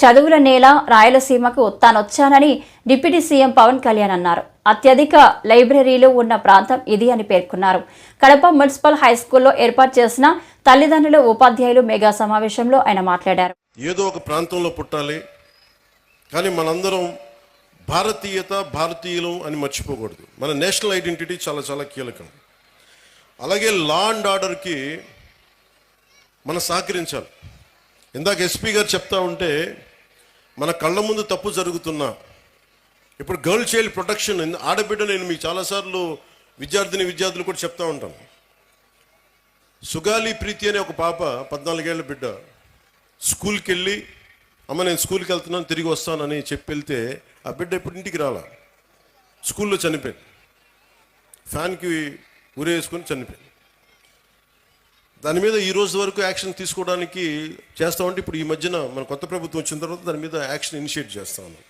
చదువుల నేల రాయలసీమకు తానొచ్చానని డిప్యూటీ సీఎం పవన్ కళ్యాణ్ అన్నారు. అత్యధిక లైబ్రరీలు ఉన్న ప్రాంతం ఇది అని పేర్కొన్నారు. కడప మున్సిపల్ హై స్కూల్లో ఏర్పాటు చేసిన తల్లిదండ్రులు ఉపాధ్యాయులు మెగా సమావేశంలో ఆయన మాట్లాడారు. ఏదో ఒక ప్రాంతంలో పుట్టాలి కానీ మనందరం భారతీయత భారతీయులం అని మర్చిపోకూడదు. మన నేషనల్ ఐడెంటిటీ చాలా చాలా కీలకం. అలాగే లా అండ్ ఆర్డర్కి మనం సహకరించాలి. ఇందాక ఎస్పీ గారు చెప్తా ఉంటే మన కళ్ళ ముందు తప్పు జరుగుతున్నా. ఇప్పుడు గర్ల్ చైల్డ్ ప్రొటెక్షన్ ఆడబిడ్డ నేను మీకు చాలాసార్లు విద్యార్థిని విద్యార్థులు కూడా చెప్తా ఉంటాను సుగాలి ప్రీతి అనే ఒక పాప పద్నాలుగేళ్ళ బిడ్డ స్కూల్కి వెళ్ళి అమ్మ నేను స్కూల్కి వెళ్తున్నాను తిరిగి వస్తానని చెప్పి వెళ్తే ఆ బిడ్డ ఇప్పుడు ఇంటికి రాలా. స్కూల్లో చనిపోయింది. ఫ్యాన్కి ఉరేసుకొని చనిపోయింది. దాని మీద ఈ రోజు వరకు యాక్షన్ తీసుకోవడానికి చేస్తామంటే ఇప్పుడు ఈ మధ్యన మన కొత్త ప్రభుత్వం వచ్చిన తర్వాత దాని మీద యాక్షన్ ఇనిషియేట్ చేస్తా ఉన్నాం.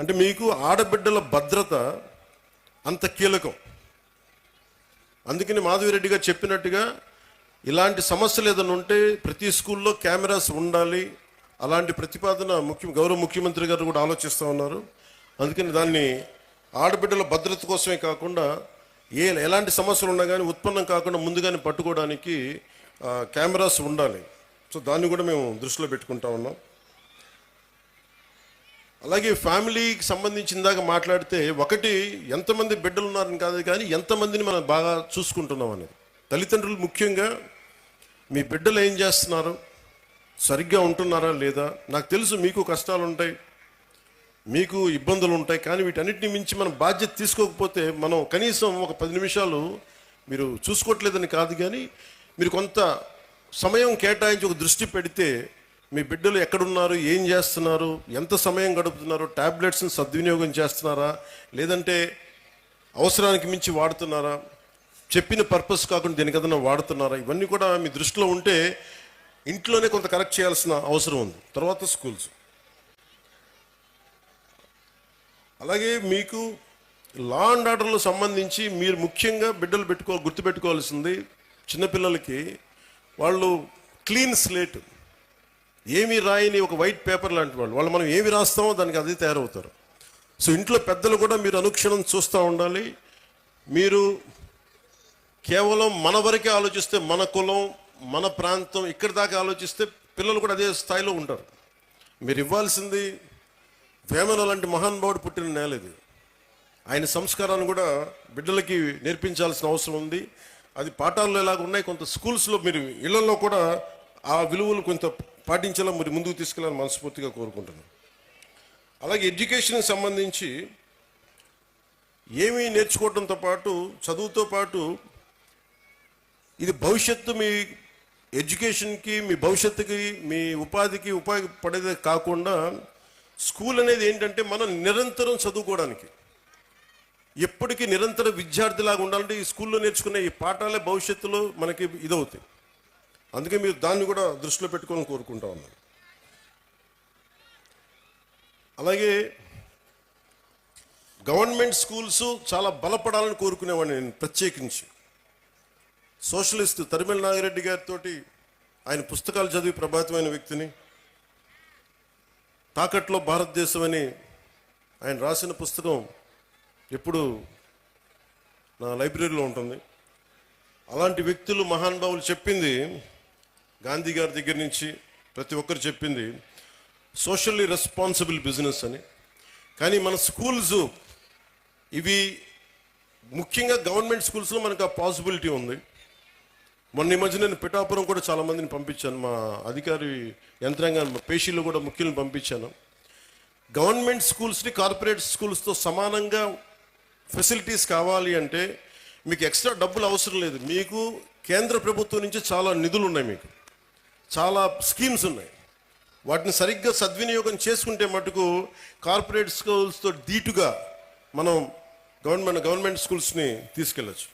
అంటే మీకు ఆడబిడ్డల భద్రత అంత కీలకం. అందుకని మాధవిరెడ్డి గారు చెప్పినట్టుగా ఇలాంటి సమస్యలు ఏదైనా ఉంటే ప్రతి స్కూల్లో కెమెరాస్ ఉండాలి. అలాంటి ప్రతిపాదన ముఖ్య గౌరవ ముఖ్యమంత్రి గారు కూడా ఆలోచిస్తూ ఉన్నారు. అందుకని దాన్ని ఆడబిడ్డల భద్రత కోసమే కాకుండా ఏ ఎలాంటి సమస్యలు ఉన్నా కానీ ఉత్పన్నం కాకుండా ముందుగానే పట్టుకోవడానికి కెమెరాస్ ఉండాలి. సో దాన్ని కూడా మేము దృష్టిలో పెట్టుకుంటా ఉన్నాం. అలాగే ఫ్యామిలీకి సంబంధించిన దాకా మాట్లాడితే ఒకటి ఎంతమంది బిడ్డలు ఉన్నారని కాదు కానీ ఎంతమందిని మనం బాగా చూసుకుంటున్నాం అనేది. తల్లిదండ్రులు ముఖ్యంగా మీ బిడ్డలు ఏం చేస్తున్నారు? సరిగ్గా ఉంటున్నారా లేదా? నాకు తెలుసు మీకు కష్టాలు ఉంటాయి మీకు ఇబ్బందులు ఉంటాయి కానీ వీటన్నిటిని మించి మనం బాధ్యత తీసుకోకపోతే మనం కనీసం ఒక పది నిమిషాలు మీరు చూసుకోవట్లేదని కాదు కానీ మీరు కొంత సమయం కేటాయించి ఒక దృష్టి పెడితే మీ బిడ్డలు ఎక్కడున్నారు ఏం చేస్తున్నారు ఎంత సమయం గడుపుతున్నారు ట్యాబ్లెట్స్ని సద్వినియోగం చేస్తున్నారా లేదంటే అవసరానికి మించి వాడుతున్నారా చెప్పిన పర్పస్ కాకుండా దేనికి వాడుతున్నారా ఇవన్నీ కూడా మీ దృష్టిలో ఉంటే ఇంట్లోనే కొంత కరెక్ట్ చేయాల్సిన అవసరం ఉంది. తర్వాత స్కూల్స్. అలాగే మీకు లా అండ్ ఆర్డర్లో సంబంధించి మీరు ముఖ్యంగా బిడ్డలు పెట్టుకో గుర్తుపెట్టుకోవాల్సింది చిన్నపిల్లలకి వాళ్ళు క్లీన్ స్లేట్ ఏమి రాయని ఒక వైట్ పేపర్ లాంటి వాళ్ళు. వాళ్ళు మనం ఏమి రాస్తామో దానికి అది తయారవుతారు. సో ఇంట్లో పెద్దలు కూడా మీరు అనుక్షణం చూస్తూ ఉండాలి. మీరు కేవలం మన వరకే ఆలోచిస్తే మన కులం మన ప్రాంతం ఇక్కడి దాకా ఆలోచిస్తే పిల్లలు కూడా అదే స్థాయిలో ఉంటారు. మీరు ఇవ్వాల్సింది వేమన లాంటి మహానుభావుడు పుట్టిన నేల ఇది. ఆయన సంస్కారాన్ని కూడా బిడ్డలకి నేర్పించాల్సిన అవసరం ఉంది. అది పాఠాల్లో ఎలాగ ఉన్నాయి కొంత స్కూల్స్లో మీరు ఇళ్ళలో కూడా ఆ విలువలు కొంత పాటించేలా మరి ముందుకు తీసుకెళ్ళాలని మనస్ఫూర్తిగా కోరుకుంటున్నాను అలాగే ఎడ్యుకేషన్కి సంబంధించి ఏమీ నేర్చుకోవడంతో పాటు చదువుతో పాటు ఇది భవిష్యత్తు మీ ఎడ్యుకేషన్కి మీ భవిష్యత్తుకి మీ ఉపాధికి ఉపయోగపడేదే కాకుండా స్కూల్ అనేది ఏంటంటే మనం నిరంతరం చదువుకోవడానికి. ఎప్పటికీ నిరంతర విద్యార్థిలాగా ఉండాలంటే ఈ స్కూల్లో నేర్చుకునే ఈ పాఠాలే భవిష్యత్తులో మనకి ఇదవుతాయి. అందుకే మీరు దాన్ని కూడా దృష్టిలో పెట్టుకొని కోరుకుంటా ఉన్నాను. అలాగే గవర్నమెంట్ స్కూల్స్ చాలా బలపడాలని కోరుకునేవాడిని నేను ప్రత్యేకించి. సోషలిస్ట్ తరిమల నాగిరెడ్డి గారితో ఆయన పుస్తకాలు చదివి ప్రభావితమైన వ్యక్తిని. తాకట్లో భారతదేశం అని ఆయన రాసిన పుస్తకం ఎప్పుడు నా లైబ్రరీలో ఉంటుంది. అలాంటి వ్యక్తులు మహానుభావులు చెప్పింది గాంధీ గారి దగ్గర నుంచి ప్రతి ఒక్కరు చెప్పింది సోషల్లీ రెస్పాన్సిబుల్ బిజినెస్ అని. కానీ మన స్కూల్స్ ఇవి ముఖ్యంగా గవర్నమెంట్ స్కూల్స్లో మనకు ఆ పాసిబిలిటీ ఉంది. మొన్న ఈ మధ్య నేను పిఠాపురం కూడా చాలా మందిని పంపించాను. మా అధికారి యంత్రాంగాన్ని పేషీలు కూడా ముఖ్యులను పంపించాను. గవర్నమెంట్ స్కూల్స్ని కార్పొరేట్ స్కూల్స్తో సమానంగా ఫెసిలిటీస్ కావాలి అంటే మీకు ఎక్స్ట్రా డబ్బులు అవసరం లేదు. మీకు కేంద్ర ప్రభుత్వం నుంచి చాలా నిధులు ఉన్నాయి మీకు. చాలా స్కీమ్స్ ఉన్నాయి. వాటిని సరిగ్గా సద్వినియోగం చేసుకుంటే మటుకు కార్పొరేట్ స్కూల్స్తో ధీటుగా మనం గవర్నమెంట్ గవర్నమెంట్ స్కూల్స్ని తీసుకెళ్ళచ్చు.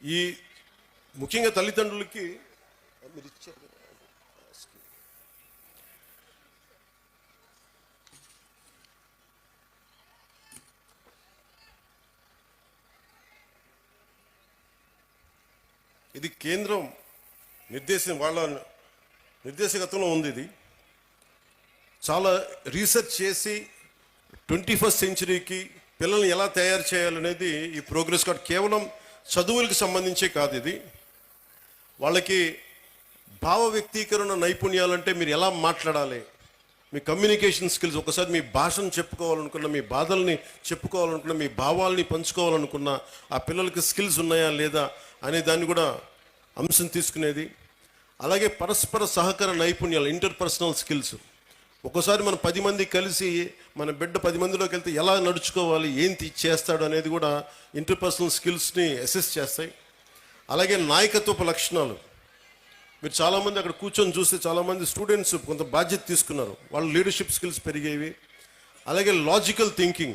ఈ ముఖ్యంగా తల్లిదండ్రులకి మీరు ఇచ్చారు ఇది కేంద్రం నిర్దేశం వాళ్ళ నిర్దేశకత్వంలో ఉంది ఇది. చాలా రీసెర్చ్ చేసి ట్వంటీ ఫస్ట్ సెంచరీకి పిల్లల్ని ఎలా తయారు చేయాలనేది ఈ ప్రోగ్రెస్ కార్డ్ కేవలం చదువులకు సంబంధించే కాదు ఇది. వాళ్ళకి భావ వ్యక్తీకరణ నైపుణ్యాలంటే మీరు ఎలా మాట్లాడాలి? మీ కమ్యూనికేషన్ స్కిల్స్ ఒకసారి మీ భాషను చెప్పుకోవాలనుకున్న మీ బాధల్ని చెప్పుకోవాలనుకున్న మీ భావాల్ని పంచుకోవాలనుకున్న ఆ పిల్లలకి స్కిల్స్ ఉన్నాయా లేదా అనే దాన్ని కూడా అంశం తీసుకునేది. అలాగే పరస్పర సహకార నైపుణ్యాలు ఇంటర్పర్సనల్ స్కిల్స్ ఒక్కోసారి మనం పది మంది కలిసి మన బిడ్డ పది మందిలోకి వెళ్తే ఎలా నడుచుకోవాలి ఏం తీ- చేస్తాడు అనేది కూడా ఇంటర్పర్సనల్ స్కిల్స్ని అసెస్ చేస్తాయి. అలాగే నాయకత్వపు లక్షణాలు. మీరు చాలామంది అక్కడ కూర్చొని చూస్తే చాలామంది స్టూడెంట్స్ కొంత బాధ్యత తీసుకున్నారు. వాళ్ళ లీడర్షిప్ స్కిల్స్ పెరిగేవి. అలాగే లాజికల్ థింకింగ్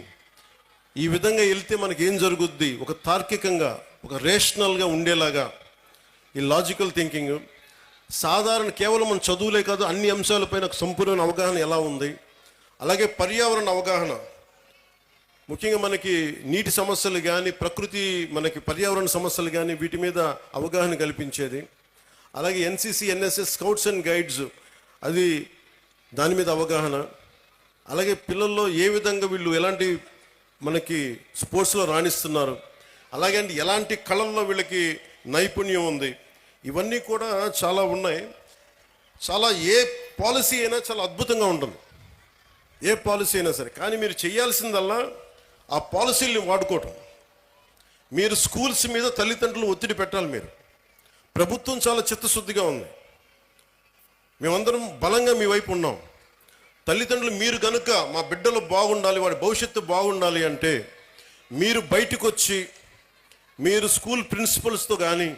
ఈ విధంగా వెళ్తే మనకి ఏం జరుగుద్ది? ఒక తార్కికంగా ఒక రేషనల్గా ఉండేలాగా ఈ లాజికల్ థింకింగ్ సాధారణ కేవలం మన చదువులే కాదు అన్ని అంశాలపైన సంపూర్ణ అవగాహన ఎలా ఉంది? అలాగే పర్యావరణ అవగాహన. ముఖ్యంగా మనకి నీటి సమస్యలు కానీ ప్రకృతి మనకి పర్యావరణ సమస్యలు కానీ వీటి మీద అవగాహన కల్పించేది. అలాగే NCC NSS scouts and guides అది దాని మీద అవగాహన. అలాగే పిల్లల్లో ఏ విధంగా వీళ్ళు ఎలాంటి మనకి స్పోర్ట్స్లో రాణిస్తున్నారు? అలాగే ఎలాంటి కళల్లో వీళ్ళకి నైపుణ్యం ఉంది? ఇవన్నీ కూడా చాలా ఉన్నాయి. చాలా ఏ పాలసీ అయినా చాలా అద్భుతంగా ఉంటుంది. ఏ పాలసీ అయినా సరే. కానీ మీరు చేయాల్సిందల్లా ఆ పాలసీల్ని వాడుకోవటం. మీరు స్కూల్స్ మీద తల్లిదండ్రులు ఒత్తిడి పెట్టాలి మీరు. ప్రభుత్వం చాలా చిత్తశుద్ధిగా ఉంది. మేమందరం బలంగా మీ వైపు ఉన్నాం. తల్లిదండ్రులు మీరు కనుక మా బిడ్డలు బాగుండాలి వాడి భవిష్యత్తు బాగుండాలి అంటే మీరు బయటకు వచ్చి మీరు స్కూల్ ప్రిన్సిపల్స్తో కానీ